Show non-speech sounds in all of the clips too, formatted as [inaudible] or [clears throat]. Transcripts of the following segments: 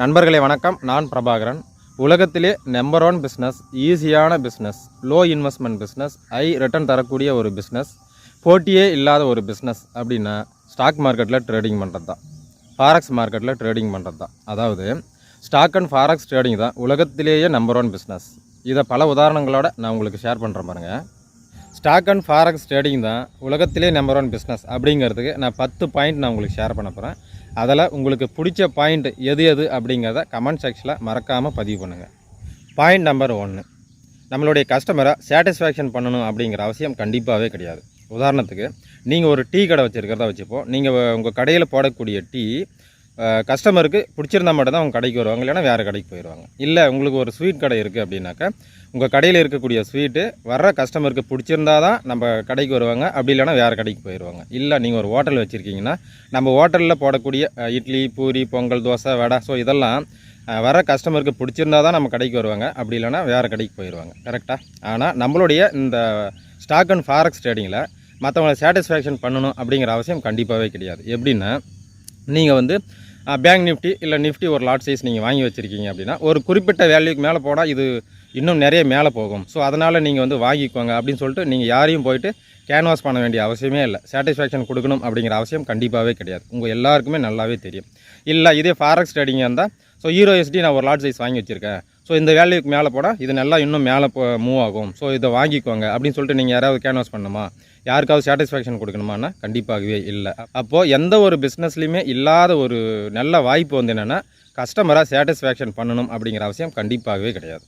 நண்பர்களே வணக்கம். நான் பிரபாகரன். உலகத்திலே நம்பர் ஒன் பிஸ்னஸ் ஈஸியான business low investment business high return தரக்கூடிய ஒரு பிஸ்னஸ் போட்டியே இல்லாத ஒரு பிஸ்னஸ் அப்படின்னா ஸ்டாக் மார்க்கெட்டில் ட்ரேடிங் பண்ணுறது தான். ஃபாரக்ஸ் மார்க்கெட்டில் ட்ரேடிங் பண்ணுறது தான். அதாவது ஸ்டாக் அண்ட் ஃபாரக்ஸ் ட்ரேடிங் தான் உலகத்திலேயே நம்பர் ஒன் பிஸ்னஸ் இதை பல உதாரணங்களோட நான் உங்களுக்கு ஷேர் பண்ணுறேன் பாருங்கள் ஸ்டாக் அண்ட் ஃபாரக்ஸ் ட்ரேடிங் தான் உலகத்திலே நம்பர் ஒன் பிஸ்னஸ் அப்படிங்கிறதுக்கு நான் பத்து பாயிண்ட் நான் உங்களுக்கு ஷேர் பண்ண போகிறேன் அதில் உங்களுக்கு பிடிச்ச பாயிண்ட் எது எது அப்படிங்கிறத கமெண்ட் செக்ஷனில் மறக்காமல் பதிவு பண்ணுங்கள் பாயிண்ட் நம்பர் ஒன்று நம்மளுடைய கஸ்டமரை சாட்டிஸ்ஃபேக்ஷன் பண்ணணும் அப்படிங்கிற அவசியம் கண்டிப்பாகவே கிடையாது. உதாரணத்துக்கு நீங்கள் ஒரு டீ கடை வச்சுருக்கிறதா வச்சுப்போம். நீங்கள் உங்கள் கடையில் போடக்கூடிய டீ கஸ்டமருக்கு பிடிச்சிருந்தா மட்டும்தான் உங்கள் கடைக்கு வருவாங்க இல்லைன்னா வேறு கடைக்கு போயிடுவாங்க இல்லை உங்களுக்கு ஒரு ஸ்வீட் கடை இருக்குது அப்படின்னாக்கா உங்கள் கடையில் இருக்கக்கூடிய ஸ்வீட்டு வர்ற கஸ்டமருக்கு பிடிச்சிருந்தா தான் நம்ம கடைக்கு வருவாங்க அப்படி இல்லைன்னா வேறு கடைக்கு போயிடுவாங்க இல்லை நீங்கள் ஒரு ஹோட்டல் வச்சுருக்கீங்கன்னா நம்ம ஹோட்டலில் போடக்கூடிய இட்லி பூரி பொங்கல் தோசை வடை ஸோ இதெல்லாம் வர கஸ்டமருக்கு பிடிச்சிருந்தா தான் நம்ம கடைக்கு வருவாங்க அப்படி இல்லைனா வேறு கடைக்கு போயிடுவாங்க கரெக்டாக ஆனால் நம்மளுடைய இந்த ஸ்டாக் அண்ட் ஃபாரக்ஸ் ட்ரேடிங்கில் மற்றவங்களை சாட்டிஸ்ஃபேக்ஷன் பண்ணணும் அப்படிங்கிற அவசியம் கண்டிப்பாகவே கிடையாது. எப்படின்னா நீங்கள் வந்து பேங்க் நிஃப்டி இல்லை நிஃப்டி ஒரு லாட் சைஸ் நீங்கள் வாங்கி வச்சுருக்கீங்க அப்படின்னா ஒரு குறிப்பிட்ட வேல்யூக்கு மேலே போனால் இது இன்னும் நிறைய மேலே போகும். ஸோ அதனால் நீங்கள் வந்து வாங்கிக்கோங்க அப்படின்னு சொல்லிட்டு நீங்கள் யாரையும் போயிட்டு கேன்வாஸ் பண்ண வேண்டிய அவசியமே இல்லை. சாட்டிஸ்ஃபேக்ஷன் கொடுக்கணும் அப்படிங்கிற அவசியம் கண்டிப்பாகவே கிடையாது. உங்கள் எல்லாருக்குமே நல்லாவே தெரியும். இல்லை இதே ஃபாரக்ஸ் ட்ரேடிங்காக இருந்தால் ஸோ ஹீரோ எஸ்டி நான் ஒரு லாட் சைஸ் வாங்கி வச்சுருக்கேன். ஸோ இந்த வேல்யூக்கு மேலே போனால் இது நல்லா இன்னும் மேலே போ மூவ் ஆகும். ஸோ இதை வாங்கிக்கோங்க அப்படின்னு சொல்லிட்டு நீங்கள் யாராவது கேன்வாஸ் பண்ணுமா யாருக்காவது சாட்டிஸ்ஃபேக்ஷன் கொடுக்கணுமான்னா கண்டிப்பாகவே இல்லை. அப்போது எந்த ஒரு பிஸ்னஸ்லையுமே இல்லாத ஒரு நல்ல வாய்ப்பு வந்து என்னென்னா கஸ்டமராக சாட்டிஸ்ஃபேக்ஷன் பண்ணணும் அப்படிங்கிற அவசியம் கண்டிப்பாகவே கிடையாது.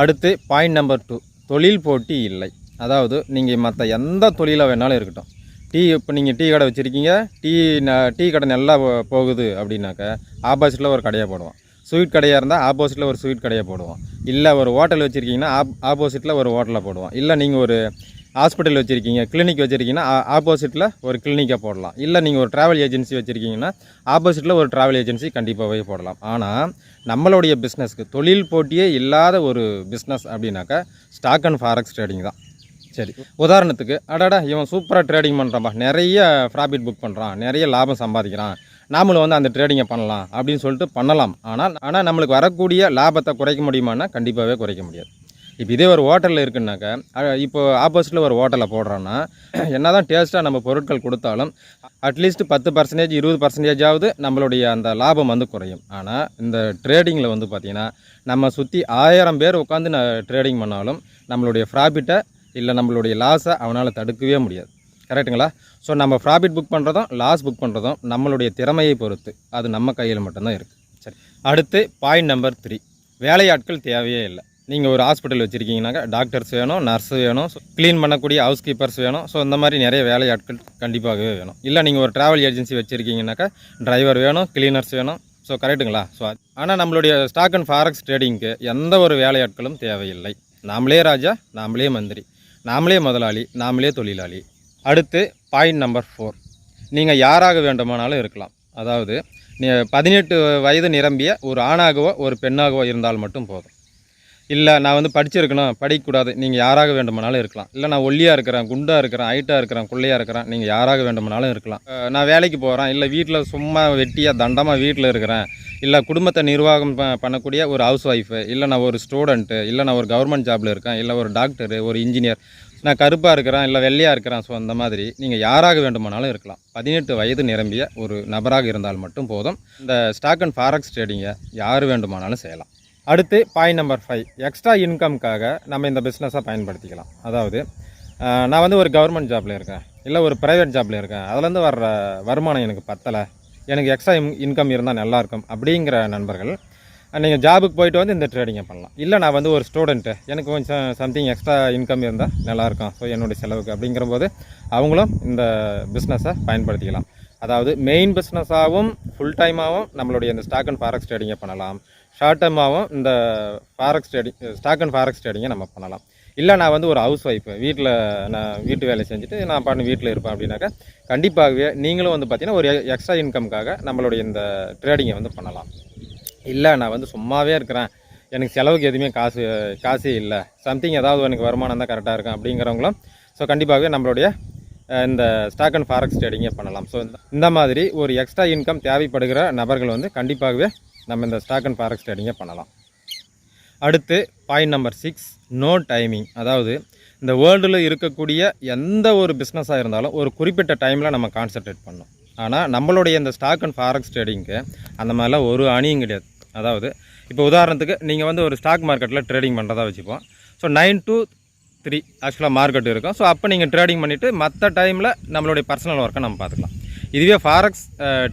அடுத்து பாயிண்ட் நம்பர் டூ தொழில் போட்டி இல்லை. அதாவது நீங்கள் மற்ற எந்த தொழிலாக வேணாலும் இருக்கட்டும். டீ இப்போ நீங்கள் டீ கடை வச்சுருக்கீங்க டீ டீ கடை நல்லா போகுது அப்படின்னாக்க ஆப்போசிட்டில் ஒரு கடையை போடுவோம். ஸ்வீட் கடையாக இருந்தால் ஆப்போசிட்டில் ஒரு ஸ்வீட் கடையை போடுவோம். இல்லை ஒரு ஹோட்டல் வச்சுருக்கீங்கன்னா ஆப் ஆப்போசிட்டில் ஒரு ஹோட்டலை போடுவோம். இல்லை நீங்கள் ஒரு ஹாஸ்பிட்டல் வச்சுருக்கீங்க கிளினிக் வச்சுருக்கீங்கன்னா ஆப்போசிட்டில் ஒரு கிளினிக்கை போடலாம். இல்லை நீங்கள் ஒரு ட்ராவல் ஏஜென்சி வச்சுருக்கீங்கன்னா ஆப்போசிட்டில் ஒரு ட்ராவல் ஏஜென்சி கண்டிப்பாகவே போடலாம். ஆனால் நம்மளுடைய பிஸ்னஸ்க்கு தொழில் போட்டியே இல்லாத ஒரு பிஸ்னஸ் அப்படின்னாக்கா ஸ்டாக் அண்ட் ஃபாரக்ஸ் ட்ரேடிங் தான். சரி உதாரணத்துக்கு அடடா இவன் சூப்பராக ட்ரேடிங் பண்ணுறான்பா நிறைய ப்ராஃபிட் புக் பண்ணுறான் நிறைய லாபம் சம்பாதிக்கிறான். நாமளும் வந்து அந்த ட்ரேடிங்கை பண்ணலாம் அப்படின்னு சொல்லிட்டு பண்ணலாம். ஆனால் ஆனால் நம்மளுக்கு வரக்கூடிய லாபத்தை குறைக்க முடியுமான்னா கண்டிப்பாகவே குறைக்க முடியாது. இப்போ இதே ஒரு ஹோட்டலில் இருக்குன்னாக்கா இப்போ ஆப்போசிட்டில் ஒரு ஹோட்டலில் போடுறோன்னா [clears throat] என்ன தான் டேஸ்ட்டாக நம்ம பொருட்கள் கொடுத்தாலும் அட்லீஸ்ட் பத்து பர்சன்டேஜ் இருபது பர்சன்டேஜாவது நம்மளுடைய அந்த லாபம் வந்து குறையும். ஆனால் இந்த ட்ரேடிங்கில் வந்து பார்த்திங்கன்னா நம்ம சுற்றி ஆயிரம் பேர் உட்காந்து ட்ரேடிங் பண்ணாலும் நம்மளுடைய ப்ராஃபிட்டை இல்லை நம்மளுடைய லாஸை அவனால் தடுக்கவே முடியாது. கரெக்ட்டுங்களா ஸோ நம்ம ப்ராஃபிட் புக் பண்ணுறதும் லாஸ் புக் பண்ணுறதும் நம்மளுடைய திறமையை பொறுத்து அது நம்ம கையில் மட்டும்தான் இருக்குது சரி. அடுத்து பாயிண்ட் நம்பர் த்ரீ வேலையாட்கள் தேவையே இல்லை. நீங்கள் ஒரு ஹாஸ்பிட்டல் வச்சுருக்கீங்கனாக்கா டாக்டர்ஸ் வேணும் நர்ஸ் வேணும் க்ளீன் பண்ணக்கூடிய ஹவுஸ் கீப்பர்ஸ் வேணும். ஸோ இந்த மாதிரி நிறைய வேலையாட்கள் கண்டிப்பாகவே வேணும். இல்லை நீங்கள் ஒரு ட்ராவல் ஏஜென்சி வச்சுருக்கீங்கனாக்கா டிரைவர் வேணும் கிளீனர்ஸ் வேணும். ஸோ கரெக்ட்டுங்களா ஸோ ஆனால் நம்மளுடைய ஸ்டாக் அண்ட் ஃபாரக்ஸ் ட்ரேடிங்க்கு எந்த ஒரு வேலையாட்களும் தேவையில்லை. நாமளே ராஜா நாமளே மந்திரி நாமளே முதலாளி நாமளே தொழிலாளி. அடுத்து பாயிண்ட் நம்பர் ஃபோர் நீங்கள் யாராக வேண்டுமானாலும் இருக்கலாம். அதாவது நீ பதினெட்டு வயது நிரம்பிய ஒரு ஆணாகவோ ஒரு பெண்ணாகவோ இருந்தால் மட்டும் போதும். இல்லை நான் வந்து படிச்சிருக்கணும் படிக்கக்கூடாது நீங்கள் யாராக வேண்டுமானாலும் இருக்கலாம். இல்லை நான் ஒல்லியாக இருக்கிறேன் குண்டாக இருக்கிறேன் ஹைட்டாக இருக்கிறேன் குள்ளையாக இருக்கிறேன் நீங்கள் யாராக வேண்டுமானாலும் இருக்கலாம். நான் வேலைக்கு போகிறேன் இல்லை வீட்டில் சும்மா வெட்டியாக தண்டமாக வீட்டில் இருக்கிறேன் இல்லை குடும்பத்தை நிர்வாகம் ப பண்ணக்கூடிய ஒரு ஹவுஸ் ஒய்ஃபு இல்லை நான் ஒரு ஸ்டூடெண்ட்டு இல்லை நான் ஒரு கவர்மெண்ட் ஜாபில் இருக்கேன் இல்லை ஒரு டாக்டரு ஒரு இன்ஜினியர் நான் கருப்பாக இருக்கிறேன் இல்லை வெள்ளையாக இருக்கிறேன் ஸோ அந்த மாதிரி நீங்கள் யாராக வேண்டுமானாலும் இருக்கலாம். பதினெட்டு வயது நிரம்பிய ஒரு நபராக இருந்தால் மட்டும் போதும். இந்த ஸ்டாக் அண்ட் ஃபாரக்ஸ் ட்ரேடிங்கை யார் வேண்டுமானாலும் செய்யலாம். அடுத்து பாயிண்ட் நம்பர் ஃபைவ் எக்ஸ்ட்ரா இன்கம்க்காக நம்ம இந்த பிஸ்னஸை பயன்படுத்திக்கலாம். அதாவது நான் வந்து ஒரு கவர்மெண்ட் ஜாப்பில் இருக்கேன் இல்லை ஒரு ப்ரைவேட் ஜாப்பில் இருக்கேன். அதுலேருந்து வர்ற வருமானம் எனக்கு பத்தலை. எனக்கு எக்ஸ்ட்ரா இன்கம் இருந்தால் நல்லாயிருக்கும் அப்படிங்கிற நண்பர்கள் நீங்கள் ஜாபுக்கு போயிட்டு வந்து இந்த ட்ரேடிங்கை பண்ணலாம். இல்லை நான் வந்து ஒரு ஸ்டூடெண்ட்டு எனக்கு கொஞ்சம் சம்திங் எக்ஸ்ட்ரா இன்கம் இருந்தால் நல்லாயிருக்கும். ஸோ என்னுடைய செலவுக்கு அப்படிங்கிற போது அவங்களும் இந்த பிஸ்னஸை பயன்படுத்திக்கலாம். அதாவது மெயின் பிஸ்னஸாகவும் ஃபுல் டைமாகவும் நம்மளுடைய இந்த ஸ்டாக் அண்ட் ஃபாரக்ஸ் ட்ரேடிங்கை பண்ணலாம். ஷார்ட் டைமாகவும் இந்த forex trading stock and forex ட்ரேடிங்கை நம்ம பண்ணலாம். இல்லை நான் வந்து ஒரு ஹவுஸ் ஒய்ஃபு வீட்டில் நான் வீட்டு வேலை செஞ்சுட்டு நான் பண்ணி வீட்டில் இருப்பேன் அப்படின்னாக்கா கண்டிப்பாகவே நீங்களும் வந்து பார்த்தீங்கன்னா ஒரு எக்ஸ்ட்ரா இன்கம்காக நம்மளுடைய இந்த ட்ரேடிங்கை வந்து பண்ணலாம். இல்லை நான் வந்து சும்மாவே இருக்கிறேன். எனக்கு செலவுக்கு எதுவுமே காசு காசே இல்லை. சம்திங் ஏதாவது எனக்கு வருமானம் தான் கரெக்டாக இருக்கும் அப்படிங்கிறவங்களும் ஸோ கண்டிப்பாகவே நம்மளுடைய இந்த ஸ்டாக் அண்ட் ஃபாரக்ஸ் ட்ரேடிங்கே பண்ணலாம். ஸோ இந்த மாதிரி ஒரு எக்ஸ்ட்ரா இன்கம் தேவைப்படுகிற நபர்கள் வந்து கண்டிப்பாகவே நம்ம இந்த ஸ்டாக் அண்ட் ஃபாரக்ஸ் ட்ரேடிங்கே பண்ணலாம். அடுத்து point number six no timing அதாவது இந்த வேர்ல்டில் இருக்கக்கூடிய எந்த ஒரு பிஸ்னஸாக இருந்தாலும் ஒரு குறிப்பிட்ட டைமில் நம்ம கான்சென்ட்ரேட் பண்ணணும். ஆனால் நம்மளுடைய இந்த ஸ்டாக் அண்ட் ஃபாரக்ஸ் ட்ரேடிங்க்கு அந்த மாதிரிலாம் ஒரு அணியும் கிடையாது. அதாவது இப்போ உதாரணத்துக்கு நீங்கள் வந்து ஒரு ஸ்டாக் மார்க்கெட்டில் ட்ரேடிங் பண்ணுறதா வச்சுப்போம். ஸோ நைன் டு த்ரீ ஆக்சுவலாக மார்க்கெட் இருக்கும். ஸோ அப்போ நீங்கள் ட்ரேடிங் பண்ணிவிட்டு மற்ற டைமில் நம்மளுடைய பர்சனல் ஒர்க்கை நம்ம பார்த்துக்கலாம். இதுவே ஃபாரெக்ஸ்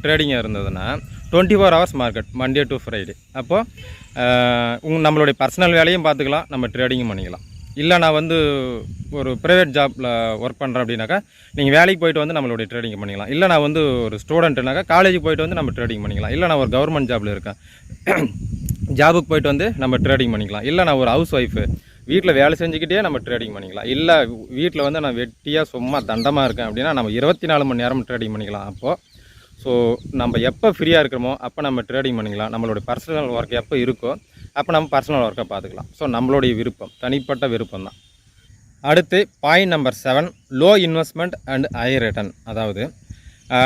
ட்ரேடிங்காக இருந்ததுன்னா twenty four hours market Monday to Friday அப்போது உங் நம்மளுடைய பர்சனல் வேலையும் பார்த்துக்கலாம் நம்ம ட்ரேடிங்கும் பண்ணிக்கலாம். இல்லை நான் வந்து ஒரு ப்ரைவேட் ஜாப்பில் ஒர்க் பண்ணுறேன் அப்படின்னாக்கா நீங்கள் வேலைக்கு போயிட்டு வந்து நம்மளுடைய ட்ரேடிங் பண்ணிக்கலாம். இல்லை நான் வந்து ஒரு ஸ்டூடெண்ட்னாக்கா காலேஜுக்கு போயிட்டு வந்து நம்ம ட்ரேடிங் பண்ணிக்கலாம். இல்லை நான் ஒரு கவர்மெண்ட் ஜாப்பில் இருக்கேன். [clears throat] ஜாபுக்கு போயிட்டு வந்து நம்ம ட்ரேடிங் பண்ணிக்கலாம். இல்லை நான் ஒரு ஹவுஸ் ஒய்ஃபு வீட்டில் வேலை செஞ்சுக்கிட்டே நம்ம ட்ரேடிங் பண்ணிக்கலாம். இல்லை வீட்டில் வந்து நான் வெட்டியாக சும்மா தண்டமாக இருக்கேன் அப்படின்னா நம்ம இருபத்தி நாலு மணி நேரம் ட்ரேடிங் பண்ணிக்கலாம். அப்போது ஸோ நம்ம எப்போ ஃப்ரீயாக இருக்கிறோமோ அப்போ நம்ம ட்ரேடிங் பண்ணிக்கலாம். நம்மளுடைய பர்சனல் ஒர்க் எப்போ இருக்கோ அப்போ நம்ம பர்சனல் ஒர்க்கை பார்த்துக்கலாம் ஸோ நம்மளுடைய விருப்பம். தனிப்பட்ட விருப்பம் தான் அடுத்து point number seven low investment and high return அதாவது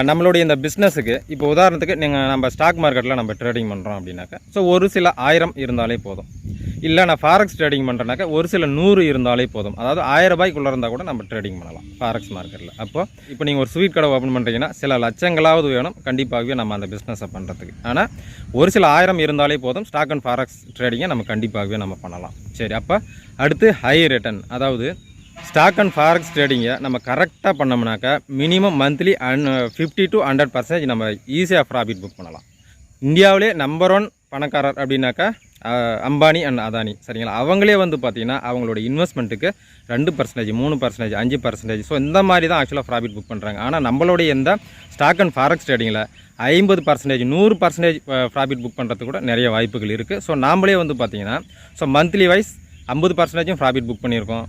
நம்மளுடைய இந்த பிஸ்னஸுக்கு இப்போ உதாரணத்துக்கு நீங்கள் நம்ம ஸ்டாக் மார்க்கெட்டில் நம்ம ட்ரேடிங் பண்ணுறோம் அப்படின்னாக்கா ஸோ ஒரு சில ஆயிரம் இருந்தாலே போதும். இல்லை நான் ஃபாரெக்ஸ் ட்ரேடிங் பண்ணுறேனாக்கா ஒரு சில நூறு இருந்தாலே போதும். அதாவது ஆயிரம் ரூபாய்க்குள்ளே இருந்தால் கூட நம்ம ட்ரேடிங் பண்ணலாம் ஃபாரெக்ஸ் மார்க்கெட்டில் அப்போ இப்போ நீங்கள் ஒரு ஸ்வீட் கடை ஓப்பன் பண்ணுறீங்கன்னா சில லட்சங்களாவது வேணும் கண்டிப்பாகவே நம்ம அந்த பிஸ்னஸை பண்ணுறதுக்கு ஆனால் ஒரு சில ஆயிரம் இருந்தாலே போதும் ஸ்டாக் அண்ட் ஃபாரெக்ஸ் ட்ரேடிங்கை நம்ம கண்டிப்பாகவே நம்ம பண்ணலாம். சரி அப்போ அடுத்து ஹை ரிட்டர்ன் அதாவது ஸ்டாக் அண்ட் ஃபாரெக்ஸ் ட்ரேடிங்கை நம்ம கரெக்டாக பண்ணோம்னாக்கா மினிமம் மந்த்லி அன் ஃபிஃப்டி டு ஹண்ட்ரட் பர்சன்டேஜ் நம்ம ஈஸியாக ப்ராஃபிட் புக் பண்ணலாம். இந்தியாவிலே நம்பர் ஒன் பணக்காரர் அப்படின்னாக்கா அம்பானி அண்ட் அதானி. சரிங்களா? அவங்களே வந்து பார்த்தீங்கன்னா அவங்களோட இன்வெஸ்ட்மெண்ட்டுக்கு ரெண்டு பர்சன்டேஜ் மூணு பர்சன்டேஜ் அஞ்சு பர்சன்டேஜ் ஸோ இந்த மாதிரி தான் ஆக்சுவலாக ப்ராஃபிட் புக் பண்ணுறாங்க ஆனால் நம்மளுடைய இந்த ஸ்டாக் அண்ட் ஃபாரக்ஸ் ட்ரேடிங்கில் ஐம்பது பர்சன்டேஜ் நூறு பர்சன்டேஜ் ப்ராஃபிட் புக் பண்ணுறதுக்கு கூட நிறைய வாய்ப்புகள் இருக்குது ஸோ நாம்ளே வந்து பார்த்தீங்கன்னா ஸோ மந்த்லி வைஸ் ஐம்பது பர்சன்டேஜும் ப்ராஃபிட் புக் பண்ணியிருக்கோம்.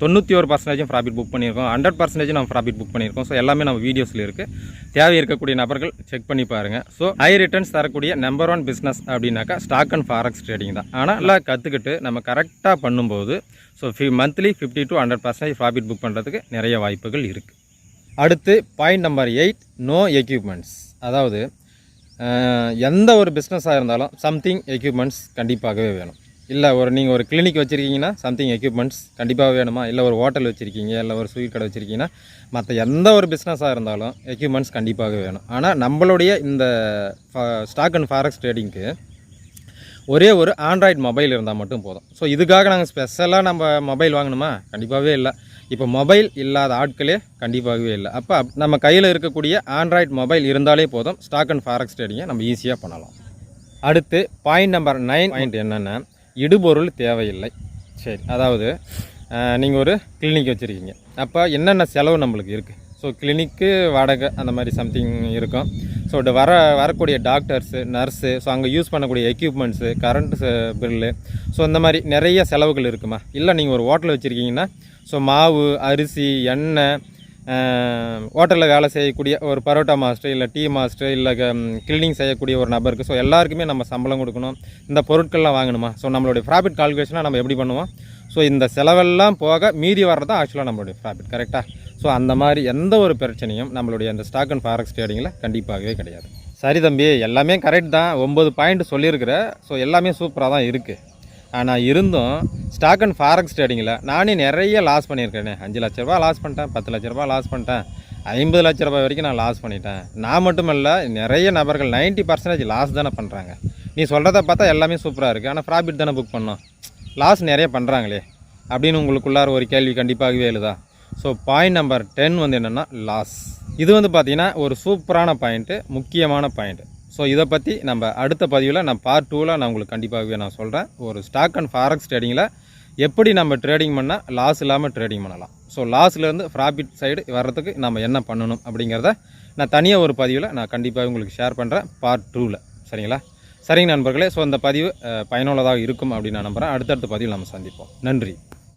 தொண்ணூற்றி ஒரு பர்சன்டேஜும் ப்ராஃபிட் புக் பண்ணியிருக்கோம். ஹண்ட்ரட் பர்சன்டேஜ் நம்ம ப்ராஃபிட் புக் பண்ணியிருக்கோம். ஸோ எல்லாமே நம்ம வீடியோஸில் இருக்குது தேவை இருக்கக்கூடிய நபர்கள் செக் பண்ணி பாருங்கள் ஸோ ஹை ரிட்டர்ன்ஸ் தரக்கூடிய நம்பர் ஒன் பிஸ்னஸ் அப்படின்னாக்கா ஸ்டாக் அண்ட் ஃபாரக்ஸ் ட்ரேடிங் தான். ஆனால் நல்லா கற்றுக்கிட்டு நம்ம கரெக்டாக பண்ணும்போது ஸோ ஃபி monthly fifty to hundred percentage profit book பண்ணுறதுக்கு நிறைய வாய்ப்புகள் இருக்குது அடுத்து point number eight no equipments அதாவது எந்த ஒரு பிஸ்னஸாக இருந்தாலும் சம்திங் எக்யூப்மெண்ட்ஸ் கண்டிப்பாகவே வேணும். இல்லை ஒரு நீங்கள் ஒரு கிளினிக் வச்சுருக்கீங்கன்னா சம்திங் எக்யூப்மெண்ட்ஸ் கண்டிப்பாக வேணுமா? இல்லை ஒரு ஹோட்டல் வச்சுருக்கீங்க இல்லை ஒரு ஸ்வீட் கடை வச்சுருக்கீங்கன்னா மற்ற எந்த ஒரு பிஸ்னஸாக இருந்தாலும் எக்யூப்மெண்ட்ஸ் கண்டிப்பாக வேணும். ஆனால் நம்மளுடைய இந்த ஸ்டாக் அண்ட் ஃபாரெக்ஸ் ட்ரேடிங்க்கு ஒரே ஒரு ஆண்ட்ராய்டு மொபைல் இருந்தால் மட்டும் போதும். ஸோ இதுக்காக நாங்கள் ஸ்பெஷலாக நம்ம மொபைல் வாங்கணுமா? கண்டிப்பாகவே இல்லை. இப்போ மொபைல் இல்லாத ஆட்களே கண்டிப்பாகவே இல்லை. அப்போ நம்ம கையில் இருக்கக்கூடிய ஆண்ட்ராய்டு மொபைல் இருந்தாலே போதும். ஸ்டாக் அண்ட் ஃபாரக்ஸ் ட்ரேடிங்கை நம்ம ஈஸியாக பண்ணலாம். அடுத்து பாயிண்ட் நம்பர் நைன் பாயிண்ட் என்னென்னா இடுபொருள் தேவையில்லை. சரி அதாவது நீங்கள் ஒரு கிளினிக் வச்சுருக்கீங்க. அப்போ என்னென்ன செலவு நம்மளுக்கு இருக்குது ஸோ கிளினிக்கு வாடகை அந்த மாதிரி சம்திங் இருக்கும். ஸோ வர வரக்கூடிய டாக்டர்ஸு நர்ஸு ஸோ அங்கே யூஸ் பண்ணக்கூடிய எக்யூப்மெண்ட்ஸு கரண்ட்டு பில்லு ஸோ இந்த மாதிரி நிறைய செலவுகள் இருக்குமா? இல்லை நீங்கள் ஒரு ஹோட்டல் வச்சுருக்கீங்கன்னா ஸோ மாவு அரிசி எண்ணெய் ஹோட்டலில் வேலை செய்யக்கூடிய ஒரு பரோட்டா மாஸ்டர் இல்லை டீ மாஸ்டர் இல்லை கிளீனிங் செய்யக்கூடிய ஒரு நபருக்கு ஸோ எல்லாருக்குமே நம்ம சம்பளம் கொடுக்கணும். இந்த பொருட்கள்லாம் வாங்கணுமா? ஸோ நம்மளுடைய ப்ராஃபிட் கால்குலேஷனாக நம்ம எப்படி பண்ணுவோம்? ஸோ இந்த செலவெல்லாம் போக மீதி வர்றது தான் ஆக்சுவலாக நம்மளுடைய ப்ராஃபிட் கரெக்டாக ஸோ அந்த மாதிரி எந்த ஒரு பிரச்சனையும் நம்மளுடைய அந்த ஸ்டாக் அண்ட் ஃபாரக்ஸ் ட்ரேடிங்கில் கண்டிப்பாகவே கிடையாது. சரி தம்பி எல்லாமே கரெக்ட் தான். ஒம்பது பாயிண்ட் சொல்லியிருக்கிற ஸோ எல்லாமே சூப்பராக தான் இருக்குது ஆனால் இருந்தும் ஸ்டாக் அண்ட் ஃபாரக்ஸ் ட்ரேடிங்கில் நானே நிறைய லாஸ் பண்ணியிருக்கேனே. அஞ்சு லட்ச ரூபா லாஸ் பண்ணிட்டேன் பத்து லட்ச ரூபா லாஸ் பண்ணிட்டேன் ஐம்பது லட்ச ரூபாய் வரைக்கும் நான் லாஸ் பண்ணிட்டேன். நான் மட்டுமல்ல நிறைய நபர்கள் 90% பர்சன்டேஜ் லாஸ் தானே பண்ணுறாங்க நீ சொல்கிறத பார்த்தா எல்லாமே சூப்பராக இருக்குது ஆனால் ப்ராஃபிட் தானே புக் பண்ணோம். லாஸ் நிறைய பண்ணுறாங்களே அப்படின்னு உங்களுக்குள்ளார ஒரு கேள்வி கண்டிப்பாகவே எழுதா. ஸோ பாயிண்ட் நம்பர் டென் வந்து என்னென்னா லாஸ் இது வந்து பார்த்திங்கன்னா ஒரு சூப்பரான பாயிண்ட்டு முக்கியமான பாயிண்ட் ஸோ இதை பற்றி நம்ம அடுத்த பதிவில் நான் பார்ட் டூவில் நான் உங்களுக்கு கண்டிப்பாகவே நான் சொல்கிறேன் ஒரு ஸ்டாக் அண்ட் ஃபாரக்ஸ் ட்ரேடிங்கில் எப்படி நம்ம ட்ரேடிங் பண்ணால் லாஸ் இல்லாமல் ட்ரேடிங் பண்ணலாம். ஸோ லாஸ்லேருந்து ப்ராஃபிட் சைடு வர்றதுக்கு நம்ம என்ன பண்ணணும் அப்படிங்கிறத நான் தனியாக ஒரு பதிவில் நான் கண்டிப்பாக உங்களுக்கு ஷேர் பண்ணுறேன் பார்ட் டூவில் சரிங்களா? சரிங்க நண்பர்களே ஸோ இந்த பதிவு பயனுள்ளதாக இருக்கும் அப்படின்னு நான் நம்புகிறேன் அடுத்தடுத்த பதிவில் நம்ம சந்திப்போம். நன்றி.